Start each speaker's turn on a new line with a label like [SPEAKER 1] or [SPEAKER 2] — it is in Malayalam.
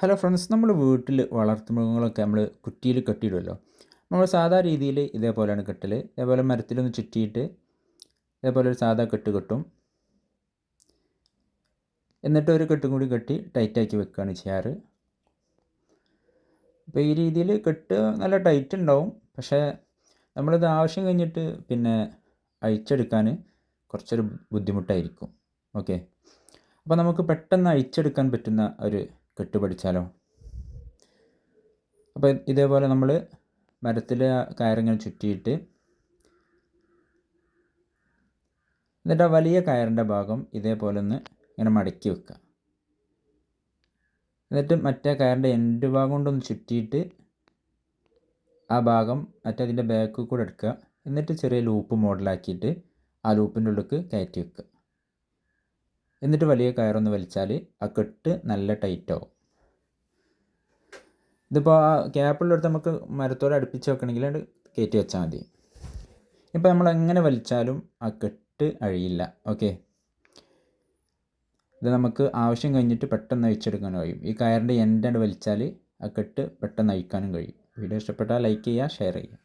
[SPEAKER 1] ഹലോ ഫ്രണ്ട്സ് നമ്മൾ വീട്ടിൽ വളർത്തുമൃഗങ്ങളൊക്കെ നമ്മൾ കുറ്റിയിൽ കെട്ടിയിടുമല്ലോ നമ്മൾ സാധാ രീതിയിൽ ഇതേപോലെയാണ് കെട്ടൽ ഇതേപോലെ മരത്തിലൊന്ന് ചുറ്റിയിട്ട് ഇതേപോലെ ഒരു സാധാ കെട്ട് കെട്ടും. എന്നിട്ട് ഒരു കെട്ടും കൂടി കെട്ടി ടൈറ്റാക്കി വെക്കുകയാണ് ചെയ്യാറ്. അപ്പോൾ ഈ രീതിയിൽ കെട്ട് നല്ല ടൈറ്റ് ഉണ്ടാവും പക്ഷേ നമ്മളിത് ആവശ്യം കഴിഞ്ഞിട്ട് പിന്നെ അഴിച്ചെടുക്കാൻ കുറച്ചൊരു ബുദ്ധിമുട്ടായിരിക്കും. ഓക്കെ അപ്പോൾ നമുക്ക് പെട്ടെന്ന് അഴിച്ചെടുക്കാൻ പറ്റുന്ന ഒരു കെട്ട് പഠിച്ചാലോ അപ്പോൾ ഇതേപോലെ നമ്മൾ മരത്തിലെ കയറിങ്ങനെ ചുറ്റിയിട്ട് എന്നിട്ട് ആ വലിയ കയറിന്റെ ഭാഗം ഇതേപോലെ ഒന്ന് ഇങ്ങനെ മടക്കി വെക്കുക. എന്നിട്ട് മറ്റേ കയറിന്റെ എൻഡ് ഭാഗം കൊണ്ടൊന്ന് ചുറ്റിയിട്ട് ആ ഭാഗം മറ്റേ അതിന്റെ ബാക്ക് കൂടെ എടുക്കുക. എന്നിട്ട് ചെറിയ ലൂപ്പ് മോഡലാക്കിയിട്ട് ആ ലൂപ്പിന്റെ ഉള്ളിലേക്ക് കയറ്റി വെക്കുക. എന്നിട്ട് വലിയ കയറൊന്ന് വലിച്ചാൽ ആ കെട്ട് നല്ല ടൈറ്റ് ആവും ഇതിപ്പോൾ ആ ഗ്യാപ്പുള്ളിടത്ത് നമുക്ക് മരത്തോടെ അടുപ്പിച്ച് വെക്കണമെങ്കിൽ അത് കയറ്റി വെച്ചാൽ മതി. ഇപ്പോൾ നമ്മൾ എങ്ങനെ വലിച്ചാലും ആ കെട്ട് അഴിയില്ല. ഓക്കെ? ഇത് നമുക്ക് ആവശ്യം കഴിഞ്ഞിട്ട് പെട്ടെന്ന് അഴിച്ചെടുക്കാൻ കഴിയും. ഈ കയറിന്റെ എൻഡാണ്ട് വലിച്ചാൽ ആ കെട്ട് പെട്ടെന്ന് അഴിക്കാനും കഴിയും. വീഡിയോ ഇഷ്ടപ്പെട്ടാൽ ലൈക്ക് ചെയ്യുക ഷെയർ ചെയ്യുക.